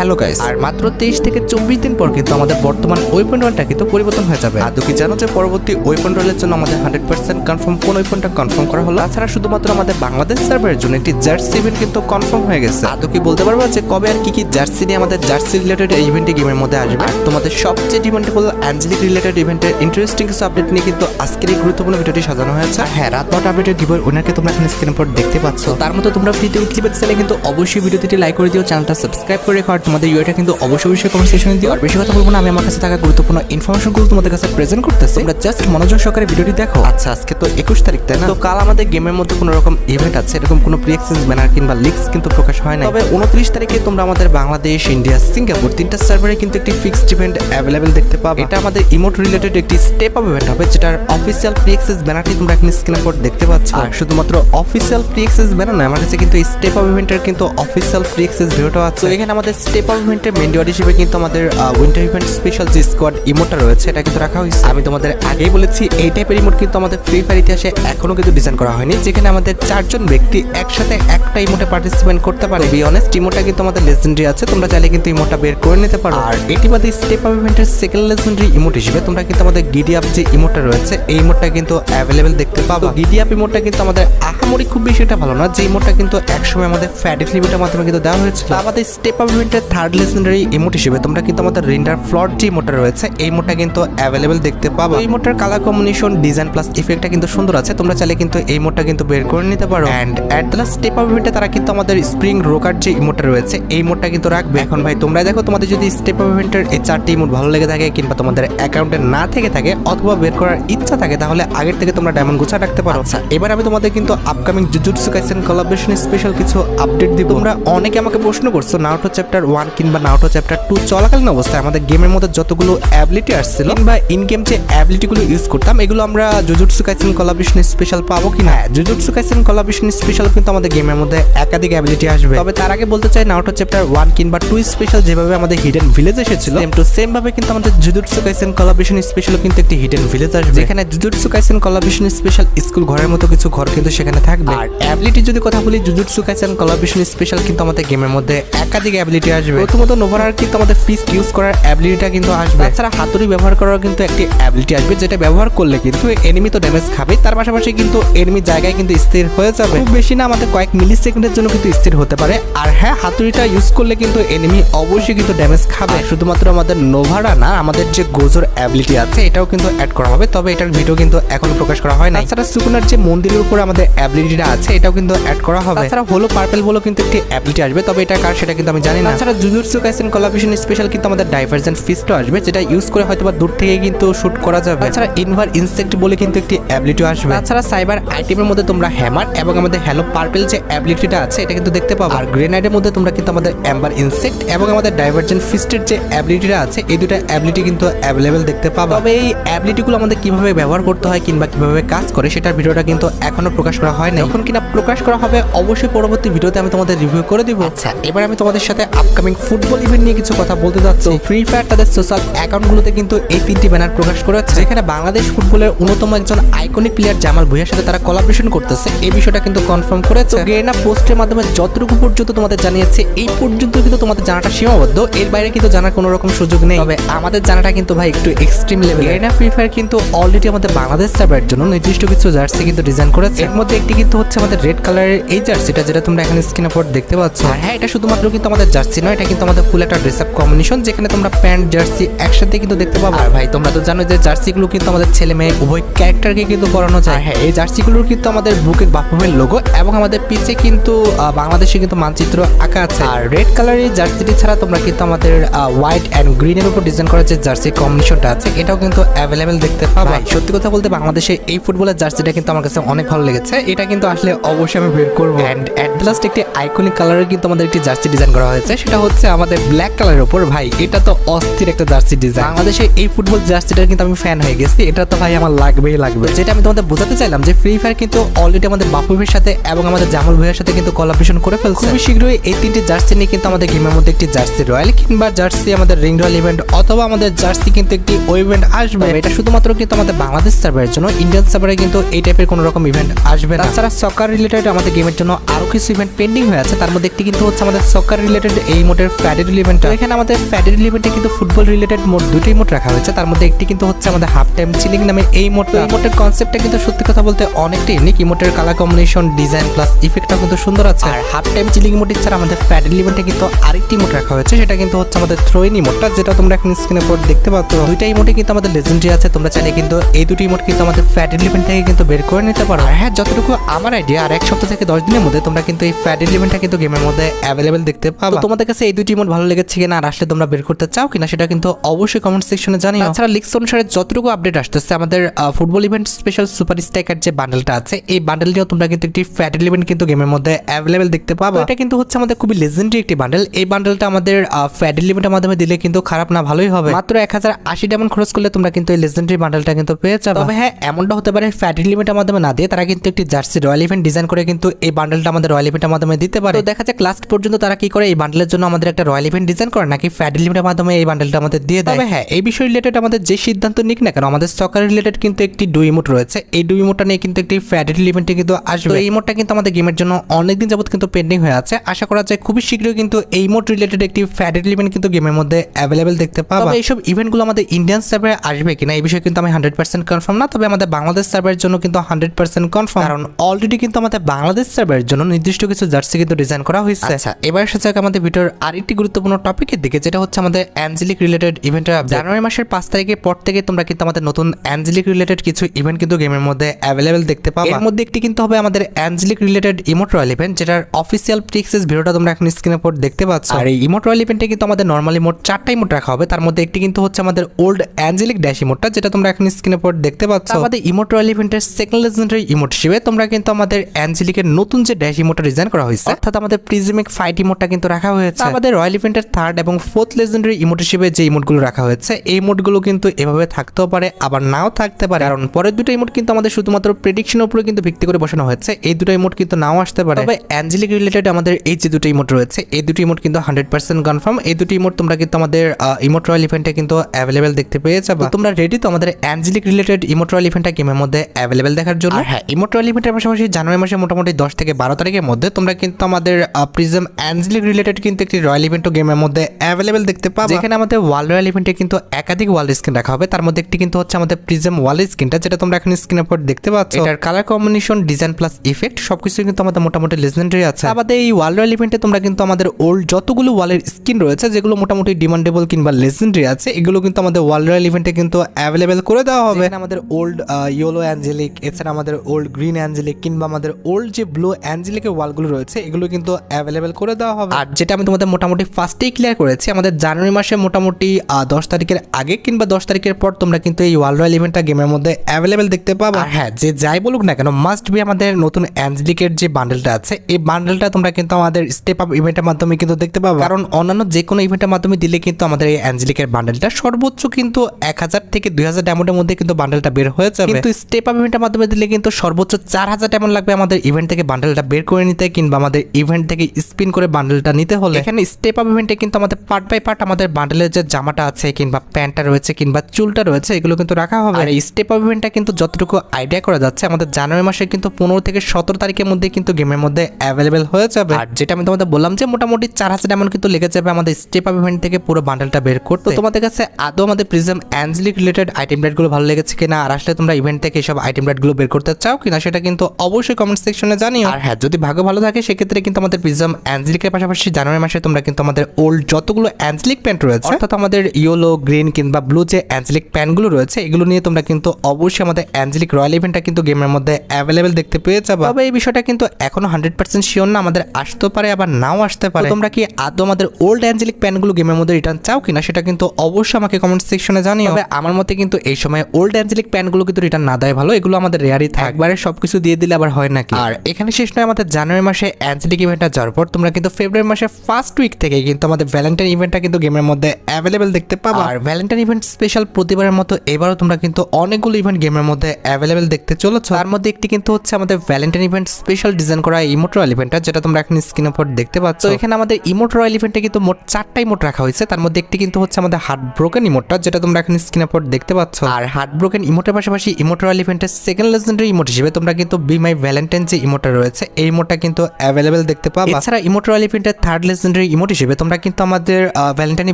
Hello guys আর মাত্র তেইশ থেকে চব্বিশ দিন পর কিন্তু আমাদের বর্তমান ওয়েপন রোলটা কিন্তু পরিবর্তন হয়ে যাবে। আর কি জানো যে পরবর্তী ওয়েপন রোলের জন্য আমাদের হান্ড্রেড পার্সেন্ট কনফার্ম কোন ওয়েপনটা কনফার্ম করা হলো? তাছাড়া শুধুমাত্র আমাদের বাংলাদেশ সার্ভারের জন্য একটি জার্সি ইভেন্ট কিন্তু কনফার্ম হয়ে গেছে। আর কি বলতে পারব যে কবে আর কি কি জার্সি নিয়ে আমাদের জার্সি রিলেটেড ইভেন্টে গেমের মধ্যে আসবে। আর তোমাদের সবচেয়ে ডিমান্ডেবল অ্যাঞ্জেলিক রিলেটেড ইভেন্টের ইন্টারেস্টিং কিছু আপডেট নিয়ে কিন্তু আজকের এই গুরুত্বপূর্ণ ভিডিওটি সাজানো হয়েছে। হ্যাঁ রাত নটা আপডেটের গিভের ওনারকে তোমরা এখানে স্ক্রিন পর দেখতে পাচ্ছ। তার মতো তোমরা ফ্রিতে উঠতে পেতে কিন্তু অবশ্যই ভিডিওটি লাইক করে দিও। চ্যানেলটা সাবস্ক্রাইব করে রেখো তোমাদের ইউটা কিন্তু অবশ্যই অবশ্যই কনভারসেশন দিও। আর বেশি কথা বলব না, আমি আমার কাছে থাকা গুরুত্বপূর্ণ ইনফরমেশনগুলো তোমাদের কাছে প্রেজেন্ট করতেছি। তোমরা জাস্ট মনোযোগ সহকারে ভিডিওটি দেখো। আচ্ছা আজকে তো একুশ তারিখ, তাই না? তো কাল আমাদের গেমের মধ্যে কোনো রকম ইভেন্ট আছে? এরকম কোনো প্রি অ্যাক্সেস ব্যানার কিংবা লিক্স কিন্তু প্রকাশ হয় না তবে উনত্রিশ তারিখে তোমরা আমাদের বাংলাদেশ, ইন্ডিয়া, সিঙ্গাপুর তিনটা সার্ভারে কিন্তু একটি ফিক্সড ইভেন্ট অ্যাভেলেবেল দেখতে পাবে। এটা আমাদের ইমোট রিলেটেড একটি স্টেপ আপ ইভেন্ট হবে, যেটার অফিসিয়াল প্রি অ্যাক্সেস ব্যানারটি তোমরা এখানে স্ক্রিনের পর দেখতে পাচ্ছ। আর শুধুমাত্র অফিসিয়াল প্রি অ্যাক্সেস ব্যানার নয় আমার কাছে কিন্তু স্টেপ আপ ইভেন্টের কিন্তু অফিসিয়াল প্রি অ্যাক্সেস ভিডিওটা আছে এখানে আমাদের স্টেপ আপ ইভেন্টের মেন ডিওয়ার হিসেবে কিন্তু আমাদের উইন্টার ইভেন্ট স্পেশাল যে স্কোয়াড ইমোটটা রয়েছে, এটা কিন্তু রাখা হয়েছে। আমি তোমাদের আগেই বলেছি, এই টাইপের ইমোট কিন্তু আমাদের ফ্রি ফায়ার ইতিহাসে এখনও কিন্তু ডিজাইন করা হয়নি, যেখানে আমাদের চারজন ব্যক্তি একসাথে একটা ইমোটে পার্টিসিপেট করতে পারে। বি অনেস্ট ইমোটটা কিন্তু আমাদের লেজেন্ডারি আছে, তোমরা চাইলে কিন্তু ইমোটটা বের করে নিতে পারো। আর এটি বাদে স্টেপ আপ ইভেন্টের সেকেন্ড লেজেন্ডারি ইমোট হিসেবে তোমরা কিন্তু আমাদের গিডি আপ যে ইমোটটা রয়েছে, এই ইমোটটা কিন্তু অ্যাভেলেবেল দেখতে পাবো। গিডি আপ ইমোটটা কিন্তু আমাদের আহামরি খুব বেশি এটা ভালো না, যে ইমোটটা কিন্তু একসময় আমাদের ফ্যাডিক লিমিটের মাধ্যমে কিন্তু দেওয়া হয়েছিল। আমাদের স্টেপ আপ ইভেন্টের থার্ড লেজেন্ডারি ইমোট হিসেবে তোমরা কিন্তু আমাদের রেন্ডার ফ্লট যে ইমোটটা রয়েছে এই ইমোটটা কিন্তু অ্যাভেলেবেল দেখতে পাবো। এই ইমোটটার কালার কম্বিনেশন ডিজাইন প্লাস ইফেক্টটা কিন্তু সুন্দর আছে। তোমরা চাইলে কিন্তু এই ইমোটটা কিন্তু বের করে নিতে পারো। And at the last step up ইভেন্টে তারা কিন্তু আমাদের স্প্রিং রোকার যে ইমোটটা রয়েছে এই ইমোটটা কিন্তু রাখবে। এখন ভাই তোমরা দেখো তোমাদের যদি স্টেপ আপ ইভেন্টের এই চারটি ইমোট ভালো লেগে থাকে কিংবা তোমাদের অ্যাকাউন্টে না থেকে থাকে অথবা বের করার ইচ্ছা থাকে তাহলে আগের থেকে তোমরা ডায়মন্ড গুছা রাখতে পারো। আচ্ছা। এবার আমি তোমাদের কিন্তু upcoming Jujutsu Kaisen collaboration special কিছু আপডেট দিব। তোমরা অনেকে আমাকে প্রশ্ন করছ নাউটো চ্যাপ্টার ওয়ান কিংবা নাউটো চ্যাপ্টার টু চলাকালীন অবস্থায় আমাদের গেমের মধ্যে যতগুলো অ্যাবিলিটি আসছিল, কিংবা ইন গেম যে অ্যাবিলিটিগুলো ইউজ করতাম, এগুলো আমরা জুজুটসু কাইসেন কোলাবোরেশন স্পেশাল পাবো কিনা? জুজুটসু কাইসেন কোলাবোরেশন স্পেশাল কিন্তু আমাদের গেমের মধ্যে একাধিক অ্যাবিলিটি আসবে। তবে তার আগে বলতে চাই নাউটো চ্যাপ্টার ওয়ান কিংবা টু স্পেশাল যেভাবে আমাদের হিডেন ভিলেজ এসেছিল সেম টু সেম ভাবে কিন্তু আমাদের জুজুটসু কাইসেন কোলাবোরেশন স্পেশাল কিন্তু একটি হিডেন ভিলেজ আসবে। যেখানে Jujutsu Kaisen collaboration special school ঘরের মতো কিছু ঘর কিন্তু সেখানে থাকবে। আর অ্যাবিলিটি যদি কথা বলি জুজুটসু কাইসেন কোলাবোরেশন স্পেশাল কিন্তু আমাদের গেমের মধ্যে একাধিক অ্যাবিলিটি আসবে। প্রথমত নোভারার কিন্তু আমাদের ফিস্ট ইউজ করার অ্যাবিলিটিটা কিন্তু আসবে। তাছাড়া হাতুড়ি ব্যবহার করার কিন্তু একটি অ্যাবিলিটি আসবে যেটা ব্যবহার করলে কিন্তু এনিমি তো ড্যামেজ খাবে। তার পাশাপাশি কিন্তু এনিমি জায়গায় কিন্তু স্থির হয়ে যাবে। খুব বেশি না আমাদের কয়েক মিলি সেকেন্ডের জন্য কিন্তু স্থির হতে পারে। আর হ্যাঁ হাতুড়িটা ইউজ করলে কিন্তু এনিমি অবশ্যই কিন্তু ড্যামেজ খাবে। শুধুমাত্র আমাদের নোভারা না আমাদের যে গোজোর অ্যাবিলিটি আছে এটাও কিন্তু অ্যাড করা হবে। তবে এটার ভিডিও কিন্তু এখনও প্রকাশ করা হয় না তাছাড়া সুকুনার যে মন্দিরের উপর আমাদের অ্যাবিলিটিটা আছে এটাও কিন্তু অ্যাড করা হবে। তাছাড়া হলো পার্পেল বলে কিন্তু একটি অ্যাবিলিটি আসবে। তবে এটা কার সেটা কিন্তু আমি জানি না। তাছাড়া জুজুটসু কাইসেন কোলাবোরেশন স্পেশাল কিন্তু আমাদের ডাইভার্জেন্ট ফিস্টও আসবে যেটা ইউজ করে হয়তো বা দূর থেকে কিন্তু শুট করা যাবে। তাছাড়া ইনভার ইনসেক্ট বলে কিন্তু একটি অ্যাবিলিটি আসবে। তাছাড়া সাইবার আইটেমের মধ্যে তোমরা হ্যামার এবং আমাদের হ্যালো পার্পেল যে অ্যাবিলিটিটা আছে এটা কিন্তু দেখতে পাবো। আর গ্রেনাইডের মধ্যে তোমরা কিন্তু আমাদের অ্যাম্বার ইনসেক্ট এবং আমাদের ডাইভার্জেন্ট ফিস্টের যে অ্যাবিলিটিটা আছে এই দুটো অ্যাবিলিটি কিন্তু অ্যাভেলেবেল দেখতে পাবো। তবে এই অ্যাবিলিটিগুলো আমাদের কীভাবে ব্যবহার করতে হয় কিংবা কীভাবে কাজ করে সেটার ভিডিওটা কিন্তু এখনও প্রকাশ করা হয় না যখন কিনা প্রকাশ করা হবে অবশ্যই পরবর্তী ভিডিওতে আমি তোমাদের রিভিউ করে দিব। আচ্ছা। এবার আমি তোমাদের সাথে আপকামিং ফুটবল ইভেন্ট নিয়ে কিছু কথা বলতে যাচ্ছি। ফ্রি ফায়ার তাদের সোশ্যাল অ্যাকাউন্টগুলোতে কিন্তু এই তিনটি ব্যানার প্রকাশ করেছে। যেখানে বাংলাদেশ ফুটবলের অন্যতম একজন আইকনিক প্লেয়ার জামাল ভুইয়ার সাথে তারা কোলাবোরেশন করতেছে। এই বিষয়টা কিন্তু কনফার্ম করেছে। গেনা পোস্টের মাধ্যমে যতটুকু পর্যন্ত তোমাদের জানিয়েছে এই পর্যন্ত কিন্তু তোমাদের জানাটা সীমাবদ্ধ। এর বাইরে কিন্তু জানার কোনো রকম সুযোগ নেই। তবে আমাদের জানাটা কিন্তু ভাই একটু এক্সট্রিম লেভেল গেনা ফ্রি ফায়ার কিন্তু অলরেডি আমাদের বাংলাদেশ সার্ভারের জন্য নির্দিষ্ট কিছু জার্সি কিন্তু ডিজাইন করেছে। এর মধ্যে একটি কিন্তু হচ্ছে আমাদের রেড কালারের এই জার্সিটা যেটা তোমরা এখানে স্ক্রিনে পর দেখতে পাচ্ছ। হ্যাঁ এটা শুধুমাত্র কিন্তু আমাদের জার্সি নয় এটা কিন্তু আমাদের ফুল একটা ড্রেস আপ কম্বিনেশন যেখানে তোমরা প্যান্ট, জার্সি একসাথে কিন্তু দেখতে পাবো। আর ভাই, তোমরা তো জানো যে জার্সিগুলো কিন্তু আমাদের ছেলে মেয়ে উভয় ক্যারেক্টারকে কিন্তু পরানো যায়। হ্যাঁ এই জার্সিগুলোর কিন্তু আমাদের বুকের বাপুমের লোগো এবং আমাদের পিছে কিন্তু বাংলাদেশে কিন্তু মানচিত্র আঁকা আছে। আর রেড কালারের জার্সিটি ছাড়া তোমরা কিন্তু আমাদের হোয়াইট অ্যান্ড গ্রিনের উপর ডিজাইন করা যে জার্সি কম্বিনেশনটা আছে, এটাও কিন্তু অ্যাভেলেবেল দেখতে পাবো। সত্যি কথা বলতে বাংলাদেশে এই ফুটবলের জার্সিটা কিন্তু আমার কাছে অনেক ভালো লেগেছে। এটা কিন্তু আসলে অবশ্যই আমি বের করব। অ্যান্ড অ্যাট লাস্ট একটি আইকনিক কালারের কিন্তু আমাদের একটি জার্সি ডিজাইন করা হয়েছে, সেটা হচ্ছে আমাদের ব্ল্যাক কালারের উপর। ভাই এটা তো অস্থির একটা জার্সি ডিজাইন বাংলাদেশে এই ফুটবল জার্সিটার কিন্তু আমি ফ্যান হয়ে গেছি। এটা তো ভাই আমার লাগবেই লাগবে। যেটা আমি তোমাদের বোঝাতে চাইলাম যে ফ্রি ফায়ার কিন্তু অলরেডি আমাদের বাপুভির সাথে এবং আমাদের জামাল ভাইয়ের সাথে কিন্তু কোলাবরেশন করে ফেলছে। খুবই শীঘ্রই এই তিনটি জার্সি নিয়ে কিন্তু আমাদের গেমের মধ্যে একটি জার্সি রয়্যাল কিংবা জার্সি আমাদের রিং রয়্যাল ইভেন্ট অথবা আমাদের জার্সি কিন্তু একটি ও ইভেন্ট আসবে। এটা শুধুমাত্র কিন্তু আমাদের বাংলাদেশ সার্ভারের জন্য ইন্ডিয়ান সার্ভারে কিন্তু এই টাইপের কোনো রকম ইভেন্ট আসবে না। তাছাড়া সকার রিলেটেড আমাদের গেমের জন্য আরও কিছু ইভেন্ট পেন্ডিং হয়ে আছে। তার মধ্যে একটি কিন্তু হচ্ছে আমাদের সকার রিলেটেড এই ইমোটের ফ্যাডেড ইলেভেন্ট এখানে আমাদের ফ্যাডেড ইলেভেন্টে কিন্তু ফুটবল রিলেটেড মোট দুটো ইমোট রাখা হয়েছে। তার মধ্যে একটি কিন্তু হচ্ছে আমাদের হাফ টাইম চিলিং নামে এই মোট ইমোটের কনসেপ্টটা কিন্তু সত্যি কথা বলতে অনেকটা ইউনিক ইমোটের কালার কম্বিনেশন ডিজাইন প্লাস ইফেক্টটা কিন্তু সুন্দর আছে। আর হাফ টাইম চিলিং ইমোট ছাড়া আমাদের ফ্যাডেড ইলেভেন্টে কিন্তু আরেকটি ইমোট রাখা হয়েছে। সেটা কিন্তু হচ্ছে আমাদের থ্রোইন ইমোটটা যেটা তোমরা এখন স্ক্রিনে পর দেখতে পাচ্ছ। দুইটা ইমোটে কিন্তু আমাদের লেজেন্ডারি আছে। তোমরা চাইলে কিন্তু এই দুটি ইমোট কিন্তু আমাদের ফ্যাডেড ইলেভেন্ট থেকে কিন্তু বের করে নিতে পারো। আর হ্যাঁ যতটুকু আমার আইডিয়া আর এক সপ্তাহ থেকে দশ দিনের মধ্যে তোমরা কিন্তু এই ফ্যাডেড ইলেভেন্টটা কিন্তু গেমের মধ্যে অ্যাভেলেবেল দেখতে পাবে। তোমাদের কাছে এই দুটি ইমোট ভালো লেগেছে কিনা আর আসলে তোমরা বের করতে চাও কিনা সেটা কিন্তু অবশ্যই কমেন্ট সেকশনে জানিও। তাছাড়া লিক্স অনুসারে যতটুকু আপডেট আসতেছে আমাদের football event special super striker যে বান্ডেলটা আছে এই বান্ডেল নিয়েও তোমরা কিন্তু একটি ফ্যাডেড ইলেভেন্ট কিন্তু গেমের মধ্যে অ্যাভেলেবেল দেখতে পাবে। এটা কিন্তু হচ্ছে আমাদের খুবই লেজেন্ডারি একটি বান্ডেল এই বান্ডেলটা আমাদের ফ্যাডেড ইলেভেন্টের মাধ্যমে দিলে কিন্তু খারাপ না ভালোই হবে। মাত্র এক হাজার আশি ডায়মন্ড খরচ করলে তোমরা কিন্তু এই লেজেন্ডারি বান্ডেলটা কিন্তু পেয়ে যাবে। তবে হ্যাঁ এমনটা হতে পারে ফ্যাডেড ইলেভেন্টের মাধ্যমে না দিয়ে তারা কিন্তু একটি জার্সি রয়্যাল ইভেন্ট ডিজাইন করে কিন্তু এই বান্ডেলটা আমাদের রয়্যাল ইভেন্টের মাধ্যমে দিতে পারে। তো দেখা যাক লাস্ট পর্যন্ত তারা কি করে এই বান্ডেলের জন্য আমাদের একটা রয়্যাল ইভেন্ট ডিজাইন করে নাকি ফ্যাডেল ইভেন্টের মাধ্যমে এই বান্ডেলটা আমাদের দিয়ে দেয়? হ্যাঁ এই বিষয় রিলেটেড আমাদের যে সিদ্ধান্ত নিক না কেন আমাদের সকার রিলেটেড কিন্তু একটি ডু ইমোট রয়েছে। এই ডু ইমোটটা নিয়ে কিন্তু একটি ফ্যাডেল ইভেন্টে কিন্তু আসবে। এই ইমোটটা কিন্তু আমাদের গেমের জন্য অনেকদিন যাবত কিন্তু পেন্ডিং হয়ে আছে। আশা করা যায় খুবই শীঘ্রই কিন্তু এই ইমোট রিলেটেড একটি ফ্যাডেল ইভেন্ট কিন্তু গেমের মধ্যে অ্যাভেলেবেল দেখতে পাবো। তবে এইসব ইভেন্টগুলো আমাদের ইন্ডিয়ান সার্ভারে আসবে কিনা এই বিষয়ে কিন্তু আমি হান্ড্রেড পার্সেন্ট কনফার্ম না। তবে আমাদের বাংলাদেশ সার্ভারের জন্য কিন্তু হান্ড্রেড পার্সেন্ট কনফার্ম কারণ অলরেডি কিন্তু আমাদের বাংলাদেশ সার্ভারের জন্য নির্দিষ্ট কিছু জার্সি কিন্তু ডিজাইন করা হয়েছে আচ্ছা এবার এসে যাক আমাদের ভিডিওর আরেকটি গুরুত্বপূর্ণ টপিকের দিকে যেটা হচ্ছে আমাদের অ্যাঞ্জেলিক রিলেটেড ইভেন্টের জানুয়ারি মাসের পাঁচ তারিখের পর থেকে তোমরা কিন্তু আমাদের নতুন অ্যাঞ্জেলিক রিলেটেড কিছু ইভেন্ট কিন্তু গেমের মধ্যে অ্যাভেলেবেল দেখতে পাবে। এর মধ্যে একটি কিন্তু হবে আমাদের angelic related emote royal event যেটার অফিসিয়াল প্রিক্সেস ভিডিওটা তোমরা এখন স্ক্রিনে পর দেখতে পাচ্ছ। আর এই ইমোট রয়্যাল ইভেন্টে কিন্তু আমাদের নর্মালি মোট চারটা ইমোট রাখা হবে। তার মধ্যে একটি কিন্তু হচ্ছে আমাদের ওল্ড অ্যাঞ্জেলিক ড্যাশ ইমোটটা যেটা তোমরা এখন স্ক্রিনে পর দেখতে পাচ্ছ। আমাদের ইমোট রয়্যাল ইভেন্টের সেকেন্ড লেজেন্ডারি ইমোট হিসেবে তোমরা কিন্তু আমাদের অ্যাঞ্জেলিকের নতুন যে ড্যাশ ইমোটটা ডিজাইন করা হয়েছে অর্থাৎ আমাদের প্রিজমিক ফাইট ইমোটটা কিন্তু রাখা হয়েছে। আমাদের রয়্যাল ইভেন্টের থার্ড এবং ফোর্থ লেজেন্ডারি ইমোট হিসেবে যে ইমোটগুলো রাখা হয়েছে এই ইমোটগুলো কিন্তু এভাবে থাকতেও পারে আবার নাও থাকতে পারে। কারণ পরের দুটো ইমোট কিন্তু আমাদের শুধুমাত্র প্রেডিকশনের উপরে কিন্তু ভিত্তি করে বসানো হয়েছে। এই দুটো ইমোট কিন্তু নাও আসতে পারে। তবে অ্যাঞ্জেলিক রিলেটেড আমাদের এই যে দুটো ইমোট রয়েছে এই দুটো ইমোট কিন্তু হান্ড্রেড পার্সেন্ট কনফার্ম এই দুটো ইমোট তোমরা কিন্তু আমাদের ইমোট রয়্যাল ইভেন্টে কিন্তু অ্যাভেলেবেল দেখতে পেয়ে যাবে। তোমরা রেডি তো আমাদের অ্যাঞ্জেলিক রিলেটেড ইমোট রয়্যাল ইভেন্টটা গেমের মধ্যে অ্যাভেলেবেল দেখার জন্য? আর হ্যাঁ ইমোট রয়্যাল ইভেন্টের পাশাপাশি জানুয়ারি মাসে মোটামুটি দশ থেকে বারো তারিখের মধ্যে তোমরা কিন্তু আমাদের প্রিজম অ্যাঞ্জেলিক রিলেটেড কিন্তু একটি রয়্যাল ইভেন্টও গেমের মধ্যে অ্যাভেলেবেল দেখতে পাবে। যেখানে আমাদের ওয়াল রয়্যাল ইভেন্টে কিন্তু একাধিক ওয়াল স্ক্রিন রাখা হবে। তার মধ্যে একটি কিন্তু হচ্ছে আমাদের প্রিজম ওয়াল স্ক্রিনটা যেটা তোমরা এখন স্ক্রিনের পর দেখতে পাচ্ছ। এটার colour combination design plus effect সবকিছু কিন্তু আমাদের মোটামুটি লেজেন্ডারি আছে। আমাদের এই ওয়াল রয়্যাল ইভেন্টে তোমরা কিন্তু আমাদের ওল্ড যতগুলো ওয়ালের স্কিন রয়েছে যেগুলো মোটামুটি ডিমান্ডেবল কিংবা লেজেন্ডারি আছে এগুলো কিন্তু আমাদের ওয়াল রয়্যাল ইভেন্টে কিন্তু অ্যাভেলেবেল করে দেওয়া হবে। আমাদের ওল্ড ইয়েলো অ্যাঞ্জেলিক এছাড়া আমাদের ওল্ড গ্রিন অ্যাঞ্জেলিক কিংবা আমাদের ওল্ড যে ব্লু অ্যাঞ্জেলিকের ওয়ালগুলো রয়েছে এগুলো কিন্তু অ্যাভেলেবেল করে দেওয়া হবে। আর যেটা আমি তোমাদের মোটামুটি ফার্স্টেই ক্লিয়ার করেছি। আমাদের জানুয়ারি মাসে মোটামুটি দশ তারিখের আগে কিংবা দশ তারিখের পর তোমরা কিন্তু এই ওয়াল রয়্যাল ইভেন্টটা গেমের মধ্যে অ্যাভেলেবেল দেখতে পাবো। আর হ্যাঁ যে যাই বলুক না কেন মাস্ট বি আমাদের নতুন অ্যাঞ্জেলিকের যে বান্ডেলটা আছে এই বান্ডেলটা তোমরা কিন্তু আমাদের স্টেপ আপ ইভেন্টের মাধ্যমে কিন্তু দেখতে পাবে। কারণ অন্যান্য যে কোনো ইভেন্টের মাধ্যমে দিলে কিন্তু আমাদের এই অ্যাঞ্জেলিকের বান্ডেলটা সর্বোচ্চ কিন্তু এক হাজার থেকে দুই হাজার ডায়মন্ডের মধ্যে কিন্তু বান্ডেলটা বের হয়ে যাবে। কিন্তু স্টেপ আপ ইভেন্টের মাধ্যমে দিলে কিন্তু সর্বোচ্চ চার হাজার ডায়মন্ড লাগবে আমাদের ইভেন্ট থেকে বান্ডেলটা বের করে নিতে কিংবা আমাদের ইভেন্ট থেকে স্পিন করে বান্ডেলটা নিতে হলে। এখানে স্টেপ আপ ইভেন্টে কিন্তু আমাদের পার্ট বাই পার্ট আমাদের বান্ডেলের যে জামাটা আছে কিংবা প্যান্টটা রয়েছে কিংবা চুলটা রয়েছে এগুলো কিন্তু রাখা হবে। আর এই স্টেপ আপ ইভেন্টটা কিন্তু যতটুকু আইডিয়া করা যাচ্ছে আমাদের জানুয়ারি মাসে কিন্তু পনেরো থেকে সতেরো তারিখের মধ্যে কিন্তু গেমের মধ্যে অ্যাভেলেবেল হয়ে যাবে। আর যেটা আমি তোমাদের বললাম যে মোটামুটি চার হাজার এমন কিন্তু লেগে যাবে আমাদের স্টেপ আপ ইভেন্ট থেকে পুরো বান্ডেলটা বের করতে। তোমাদের কাছে আদৌ আমাদের প্রিজম অ্যাঞ্জেলিক রিলেটেড আইটেমগুলো ভালো লেগেছে কিনা আর আসলে তোমরা ইভেন্ট থেকে এসব আইটেমগুলো বের করতে চাও কিনা সেটা কিন্তু অবশ্যই কমেন্ট সেকশনে জানিও। আর হ্যাঁ যদি ভাগ্য ভালো থাকে সেক্ষেত্রে কিন্তু আমাদের প্রিজম অ্যাঞ্জেলিকের পাশাপাশি জানুয়ারি মাসে তোমরা কিন্তু আমাদের ওল্ড যতগুলো অ্যাঞ্জেলিক প্যান্ট রয়েছে, অর্থাৎ আমাদের ইয়েলো গ্রিন কিংবা ব্লু যে অ্যাঞ্জেলিক প্যান্টগুলো রয়েছে, এগুলো নিয়ে তোমরা কিন্তু অবশ্যই আমাদের অ্যাঞ্জেলিক রয়্যাল ইভেন্টটা কিন্তু গেমের মধ্যে অ্যাভেলেবেল দেখতে পেয়ে যাবে। তবে এই বিষয়টা কিন্তু এখনও হান্ড্রেড পার্সেন্ট শিওর না, আমাদের আসতে পারে, আবার নাও আসতে পারে। তোমরা কি আদৌ আমাদের ওল্ড অ্যাঞ্জেলিক প্যান্টগুলো গেমের মধ্যে রিটার্ন চাও কিনা, সেটা কিন্তু অবশ্যই আমাকে কমেন্ট সেকশনে জানিও। তবে আমার মতে কিন্তু এই সময় ওল্ড অ্যাঞ্জেলিক প্যান্টগুলো কিন্তু রিটার্ন না দেয় ভালো, এগুলো আমাদের রেয়ারই থাকে। একবারে সবকিছু দিয়ে দিলে আবার হয় নাকি? আর এখানে শেষ নয়, আমাদের জানুয়ারি মাসে অ্যাঞ্জেলিক ইভেন্টটা যাওয়ার পর তোমরা কিন্তু ফেব্রুয়ারি মাসে ফার্স্ট উইক থেকে কিন্তু আমাদের ভ্যালেন্টাইন ইভেন্টটা কিন্তু গেমের মধ্যে অ্যাভেলেবেল দেখতে পাবো। আর ভ্যালেন্টাইন ইভেন্ট স্পেশাল প্রতিবারের মতো এবারও তোমরা কিন্তু অনেকগুলো ইভেন্ট গেমের মধ্যে অ্যাভেলেবেল দেখতে চলেছো। তার মধ্যে একটি কিন্তু হচ্ছে আমাদের ভ্যালেন্টাইন ইভেন্ট স্পেশাল ডিজাইন করা ইমোট রয়্যাল ইভেন্টটা যেটা তোমরা এখন স্ক্রিনের উপর দেখতে পাচ্ছ। এখানে আমাদের ইমোট রয়্যাল ইভেন্টে কিন্তু মোট চারটা ইমোট রাখা হয়েছে। তার মধ্যে একটি কিন্তু হচ্ছে আমাদের হার্ট ব্রোকেন ইমোটটা যেটা তোমরা এখন স্ক্রিনের উপর দেখতে পাচ্ছ। আর হার্ট ব্রোকেন ইমোটের পাশাপাশি ইমোট রয়্যাল ইভেন্টের সেকেন্ড লেজেন্ডারি ইমোট হিসেবে তোমরা কিন্তু বি মাই ভ্যালেন্টাইন যে ইমোটটা রয়েছে এই ইমোটটা কিন্তু অ্যাভেলেবেল দেখতে পাবো। এছাড়া ইমোট রয়্যাল ইভেন্টের থার্ড লেজেন্ডারি লেজেন্ডারি ইমোট হিসেবে তোমরা কিন্তু আমাদের Valentine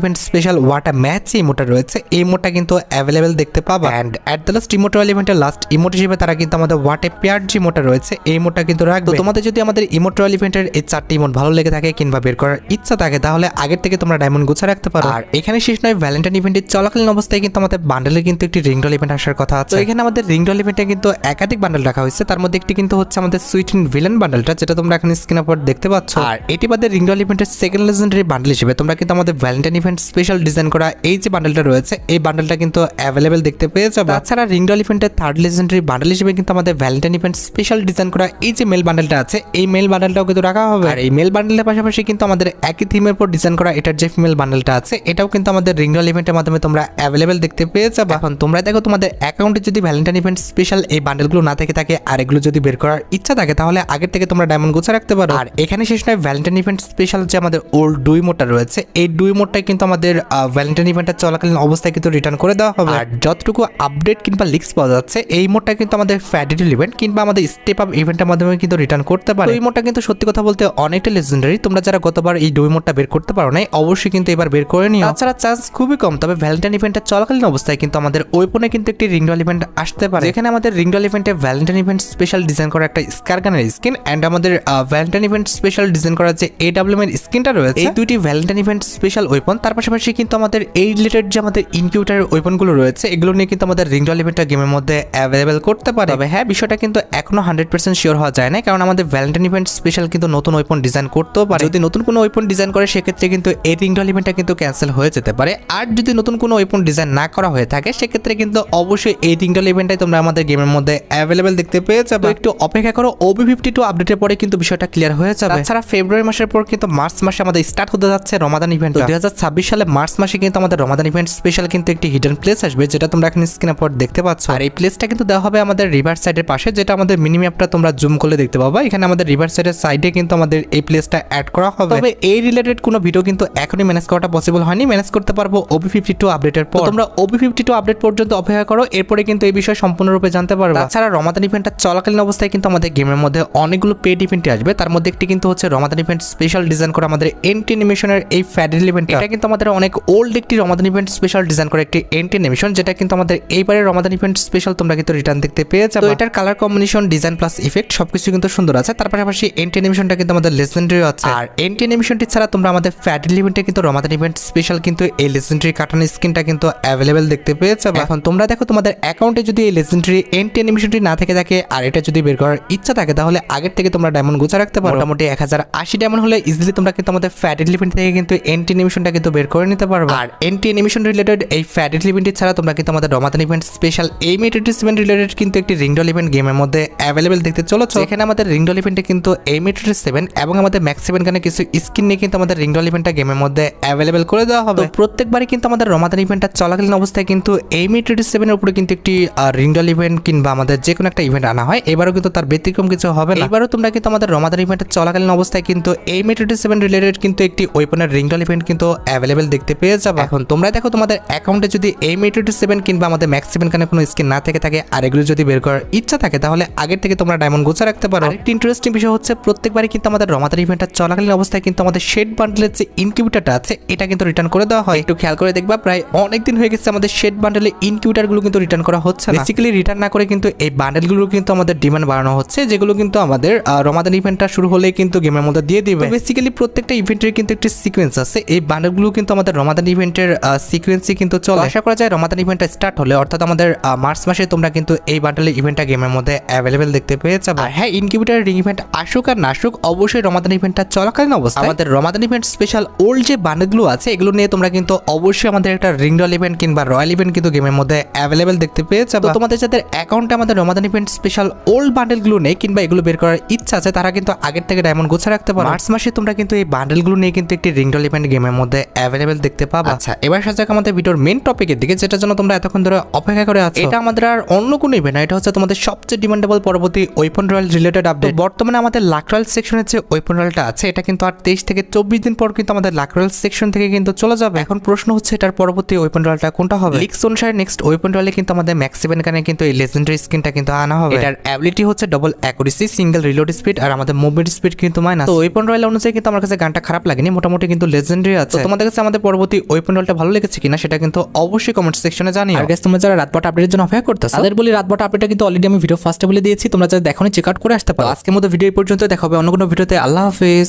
event special what a match যে ইমোটা রয়েছে। এই ইমোটটা কিন্তু অ্যাভেলেবেল দেখতে পাবা। And at the last emote royal ইভেন্টের লাস্ট ইমোট হিসেবে তারা কিন্তু আমাদের ওয়াটে পেয়ার যে ইমোটা রয়েছে। এই ইমোটটা কিন্তু রাখবে। তোমাদের যদি আমাদের ইমোট রয়্যাল ইভেন্টের এই চারটি ইমোট ভালো লেগে থাকে কিংবা বের করার ইচ্ছা থাকে তাহলে আগের থেকে তোমরা ডায়মন্ড গুছা রাখতে পারো। আর এখানে শেষ নয় ভ্যালেন্টাইন ইভেন্টের চলাকালীন অবস্থায় কিন্তু আমাদের বান্ডেলে কিন্তু একটি রিং ডল ইভেন্ট আসার কথা আছে। এখানে আমাদের রিং ডল ইভেন্টে কিন্তু একাধিক বান্ডেল রাখা হয়েছে। তার মধ্যে একটি কিন্তু হচ্ছে আমাদের সুইট ইন ভিলেন বান্ডেলটা যেটা তোমরা এখানে স্ক্রিনের উপর দেখতে পাচ্ছ। আর এটি বাদে রিং ডল ইভেন্টের সেকেন্ড লেজেন্ডারি বান্ডেল হিসেবে তোমরা কিন্তু আমাদের ভ্যালেন্টাইন ইভেন্ট স্পেশাল ডিজাইন করা এই যে বান্ডেলটা রয়েছে, এই বান্ডেলটা কিন্তু অ্যাভেলেবেল দেখতে পেয়ে যাবে তাছাড়া রিং ডল ইভেন্টের থার্ড লেজেন্ডারি বান্ডেল হিসেবে কিন্তু আমাদের ভ্যালেন্টাইন ইভেন্ট স্পেশাল ডিজাইন করা এই যে মেল বান্ডেলটা আছে, এই মেল বান্ডেলটাও কিন্তু রাখা হবে। আর এই মেল বান্ডেলের পাশাপাশি কিন্তু আমাদের একই থিমের উপর ডিজাইন করা এটার যে ফিমেল বান্ডেলটা আছে, এটাও কিন্তু আমাদের রিং ডল ইভেন্টের মাধ্যমে তোমরা অ্যাভেলেবেল দেখতে পেয়ে যাবে এখন তোমরা দেখো তোমাদের অ্যাকাউন্টে যদি ভ্যালেন্টাইন ইভেন্ট স্পেশাল এই বান্ডেলগুলো না থেকে থাকে, আর এগুলো যদি বের করার ইচ্ছা থাকে, তাহলে আগের থেকে তোমরা ডায়মন্ড গোছা রাখতে পারো। আর এখানে শেষ নয় ভ্যালেন্টাইন ইভেন্ট স্পেশাল যে আমাদের ওল্ড ডুই মোডটা রয়েছে। এই ডুই মোডটাই কিন্তু আমাদের ভ্যালেন্টাইন ইভেন্টটা চলাকালীন অবস্থায় কিন্তু রিটার্ন করে দেওয়া হবে। আর যতটুকু আপডেট কিংবা লিক্স পাওয়া যাচ্ছে এই মোডটা কিন্তু আমাদের ফ্যাডিটিল ইভেন্ট কিংবা আমাদের স্টেপ আপ ইভেন্টের মাধ্যমে কিন্তু রিটার্ন করতে পারে। এই মোডটা কিন্তু সত্যি কথা বলতে অনেকটা লেজেন্ডারি তোমরা যারা গতবার এই ডুই মোডটা বের করতে পারো নাই অবশ্যই কিন্তু এবার বের করে নিও। তাছাড়া চান্স খুবই কম তবে ভ্যালেন্টাইন ইভেন্টটা চলাকালীন অবস্থায় কিন্তু আমাদের ওয়েপনে কিন্তু একটি রিংডল ইভেন্ট আসতে পারে। যেখানে আমাদের রিংডল ইভেন্টে ভ্যালেন্টাইন ইভেন্ট স্পেশাল ডিজাইন করা একটা স্কারগানের স্কিন অ্যান্ড আমাদের ভ্যালেন্টাইন ইভেন্ট স্পেশাল ডিজাইন করা যে এ এর এর স্কিনটা রয়েছে। এই দুইটি ভ্যালেন্টাইন ইভেন্ট স্পেশাল ওয়েপন তার পাশাপাশি কিন্তু আমাদের এই রিলেটেড যে আমাদের ইনকিউটার ওয়েপনগুলো রয়েছে এগুলো নিয়ে কিন্তু আমাদের রিং রিংডল ইভেন্টটা গেমের মধ্যে অ্যাভেলেবেল করতে পারে। তবে হ্যাঁ বিষয়টা কিন্তু এখনও হান্ড্রেড পার্সেন্ট শিওর হওয়া যায় না কারণ আমাদের ভ্যালেন্টাইন ইভেন্ট স্পেশাল কিন্তু নতুন ওয়েপন ডিজাইন করতেও পারে। যদি নতুন কোনো ওয়েপন ডিজাইন করে সেক্ষেত্রে কিন্তু এই রিংডল ইভেন্টটা কিন্তু ক্যান্সেল হয়ে যেতে পারে। আর যদি নতুন কোনো ওয়েপন ডিজাইন না করা হয়ে থাকে সেক্ষেত্রে কিন্তু অবশ্যই এই রিংডল ইভেন্টটাই তোমরা আমাদের গেমের মধ্যে অ্যাভেলেবেল দেখতে পেয়ে যাবে। একটু অপেক্ষা করো ওবি ফিফটি টু আপডেটের পরে কিন্তু বিষয়টা ক্লিয়ার হয়ে যাবে। তাছাড়া ফেব্রুয়ারি মাসের পর কিন্তু মার্চ মাসে আমাদের স্টার্ট হতে যাচ্ছে রমাদান ইভেন্ট দুই হাজার ছাব্বিশ সালে মার্চ মাসে কিন্তু আমাদের রমাদান ইভেন্ট স্পেশাল কিন্তু একটি হিডেন প্লেস আসবে যেটা তোমরা এখন স্ক্রিনের পর দেখতে পাচ্ছ। আর এই প্লেসটা কিন্তু দেওয়া হবে আমাদের রিভার সাইডের পাশে যেটা আমাদের মিনি ম্যাপটা তোমরা জুম করলে দেখতে পাবা। এখানে আমাদের রিভার সাইডের সাইডে কিন্তু আমাদের এই প্লেসটা অ্যাড করা হবে। তবে এই রিলেটেড কোনো ভিডিও কিন্তু এখনই ম্যানেজ করাটা পসিবল হয়নি। ম্যানেজ করতে পারব ওবি ফিফটি টু আপডেটের পর। তোমরা ওবি ফিফটি টু আপডেট পর্যন্ত অপেক্ষা করো এরপরে কিন্তু এই বিষয়ে সম্পূর্ণরূপে জানতে পারবে। তাছাড়া রমাদান ইভেন্টটা চলাকালীন অবস্থায় কিন্তু আমাদের গেমের মধ্যে অনেকগুলো পেড ইভেন্টে আসবে। তার মধ্যে একটি কিন্তু হচ্ছে রমাদান ইভেন্ট স্পেশাল ডিজাইন করে আমাদের এন্টি অ্যানিমেশনের এই ফ্যাডেল ইভেন্ট এটা কিন্তু আমাদের অনেক ওল্ড একটি রমাদান ইভেন্ট স্পেশাল ডিজাইন করা একটি এন্টি অ্যানিমেশন যেটা কিন্তু আমাদের এইবারের রমাদান ইভেন্ট স্পেশাল তোমরা কিন্তু রিটার্ন দেখতে পেয়ে যাবে তো এটার colour combination design plus effect সবকিছু কিন্তু সুন্দর আছে। তার পাশাপাশি এন্টি অ্যানিমেশনটা কিন্তু আমাদের লেজেন্ডারি আছে। আর এন্টি অ্যানিমেশনটি ছাড়া তোমরা আমাদের ফ্যাডেল ইভেন্টে কিন্তু রমাদান ইভেন্ট স্পেশাল কিন্তু এই লেজেন্ডারি কাটানো স্কিনটা কিন্তু অ্যাভেলেবেল দেখতে পেয়ে যাবে এখন তোমরা দেখো তোমাদের অ্যাকাউন্টে যদি এই লেজেন্ডারি এন্টি অ্যানিমেশনটি না থেকে থাকে আর এটা যদি বের করার ইচ্ছা থাকে তাহলে আগের থেকে তোমরা ডায়মন্ড গুছা রাখতে পারো। মোটামুটি এক হাজার আশি ডায়মন্ড হলে ইজিলি তোমরা কিন্তু আমাদের ফ্যাডেল ইভেন্ট থেকে কিন্তু এন্টি অ্যানিমেশনটা কিন্তু বের করে নিতে পারবে। আর এন্টি অ্যানিমেশন রিলেটেড এই ফ্যাডেল ইভেন্টটি ছাড়া তোমরা কিন্তু আমাদের রমাদান ইভেন্ট স্পেশাল এই মেট্রিসমেন্ট রিলেটেড কিন্তু একটি রিংডল ইভেন্ট গেমের মধ্যে অ্যাভেলেবেল দেখতে চলেছে। এখানে আমাদের রিংডল ইভেন্টে কিন্তু এই মেট্রিস সেভেন এবং আমাদের ম্যাক্স সেভেন গানে কিছু স্কিন নিয়ে কিন্তু আমাদের রিংডল ইভেন্টটা গেমের মধ্যে অ্যাভেলেবেল করে দেওয়া হবে। প্রত্যেকবারই কিন্তু আমাদের রমাদান ইভেন্টটা চলাকালীন অবস্থায় কিন্তু এই মেট্রিস সেভেনের উপরে কিন্তু একটি রিংডল ইভেন্ট কিংবা আমাদের যে কোনো একটা ইভেন্ট আনা হয়। এবারও কিন্তু তার ব্যতিক্রম কিছু হবে না। এবারও তোমরা কিন্তু আমাদের রমাদান ইভেন্টের চলাকালীন অবস্থায় কিন্তু এই মেট্রিস সেভেন রিলেটেড কিন্তু একটি ওয়েপনের রিংডল ইভেন্ট কিন্তু অ্যাভেলেবেল দেখতে পেয়ে যাবে। এখন তোমরা দেখো তোমাদের অ্যাকাউন্টে যদি এই মেট্রিস সেভেন কিংবা আমাদের ম্যাক্স সেভেন কানে কোনো স্কিন না থেকে থাকে আর এগুলো যদি বের করার ইচ্ছা থাকে তাহলে আগের থেকে তোমরা ডায়মন্ড গোছা রাখতে পারো। একটি ইন্টারেস্টিং বিষয় হচ্ছে প্রত্যেকবারই কিন্তু আমাদের রমাদান ইভেন্টটা চলাকালীন অবস্থায় কিন্তু আমাদের শেড বান্ডেলের যে ইনকিউবেটারটা আছে এটা কিন্তু রিটার্ন করে দেওয়া হয়। একটু খেয়াল করে দেখবা প্রায় অনেক দিন হয়ে গেছে আমাদের শেড বান্ডেলের ইনকিউবেটারগুলো কিন্তু রিটার্ন করা হচ্ছে না। বেসিক্যালি রিটার্ন না করে কিন্তু এই বান্ডেলগুলো কিন্তু আমাদের ডিমান্ড বাড়ানো হচ্ছে যেগুলো কিন্তু আমাদের রমাদান ইভেন্টটা শুরু হলেই কিন্তু গেমের মধ্যে দিয়ে দিবে। বেসিক্যালি প্রত্যেকটা ইভেন্টের কিন্তু একটি সিকোয়েন্স আছে। এই বান্ডেলগুলো কিন্তু আমাদের রমাদান ইভেন্টের সিকোয়েন্সই কিন্তু চলে। আশা করা যায় রমাদান ইভেন্টটা স্টার্ট হলে অর্থাৎ আমাদের মার্চ মাসে তোমরা কিন্তু এই বান্ডেলের ইভেন্টটা গেমের মধ্যে অ্যাভেলেবেল দেখতে পেয়ে যাবে। আর হ্যাঁ ইনকিউবেটার রিং ইভেন্ট আসুক আর না আসুক অবশ্যই রমাদান ইভেন্টটা চলাকালীন অবস্থা আমাদের রমাদান ইভেন্ট স্পেশাল ওল্ড যে বান্ডেলগুলো আছে এগুলো নিয়ে তোমরা কিন্তু অবশ্যই আমাদের একটা রিং ডল ইভেন্ট কিংবা রয়্যাল ইভেন্ট কিন্তু গেমের মধ্যে অ্যাভেলেবেল দেখতে পেয়ে যাবে। তোমাদের যাদের অ্যাকাউন্টে আমাদের রমাদান ইভেন্ট স্পেশাল ওল্ড বান্ডেলগুলো নেই কিংবা এগুলো বের করার ইচ্ছা আছে তারা কিন্তু আগের থেকে ডায়মন্ড গোছা রাখতে পারো। মার্চ মাসে তোমরা কিন্তু এই বান্ডেলগুলো নিয়ে কিন্তু একটি রিং ডল ইভেন্ট গেমের মধ্যে অ্যাভেলেবেল দেখতে পাবো। আচ্ছা এবার সাজা যাক আমাদের ভিডিওর মেন টপিকের দিকে যেটার জন্য তোমরা এতক্ষণ ধরে অপেক্ষা করে আছো। এটা আমাদের আর অন্য কোনো ইভেন্ট না এটা হচ্ছে তোমাদের সবচেয়ে ডিমান্ডেবল পরবর্তী ওয়েপন রয়্যাল রিলেটেড আপডেট বর্তমানে আমাদের লাকরাল সেকশনের যে ওয়েপন রয়্যালটা আছে এটা কিন্তু আর তেইশ থেকে চব্বিশ দিন পর কিন্তু আমাদের লাকরাল সেকশন থেকে কিন্তু চলে যাবে। এখন প্রশ্ন হচ্ছে এটার পরবর্তী ওয়েপন রয়্যালটা কোনটা হবে? লিক্স অনুসারে নেক্সট ওয়েপন রয়্যালে কিন্তু আমাদের ম্যাক্স সেভেন কানে কিন্তু এই লেজেন্ডারি স্কিনটা কিন্তু আনা হবে। এটার অ্যাবিলিটি হচ্ছে double accuracy single reload speed আর আমাদের মুভমেন্ট স্পিড কিন্তু মাইনাস তো ওয়েপন রয়্যাল অনুযায়ী কিন্তু আমার কাছে গানটা খারাপ লাগেনি মোটামুটি কিন্তু লেজেন্ডারি আছে। তোমাদের কাছে আমাদের পরবর্তী ওয়েপন রোলটা ভালো লেগেছে কিনা সেটা কিন্তু অবশ্যই কমেন্ট সেকশনে জানিও। আর গাইস তোমরা যারা রাতবাট আপডেটের জন্য অপেক্ষা করতেছো তাদের বলি রাতবাট আপডেটটা কিন্তু অলরেডি আমি ভিডিও ফার্স্টে বলে দিয়েছি তোমরা যারা দেখোনি চেক আউট করে আসতে পারো। আজকের মতো ভিডিও পর্যন্ত দেখা হবে অন্য কোনো ভিডিওতে আল্লাহ হাফেজ।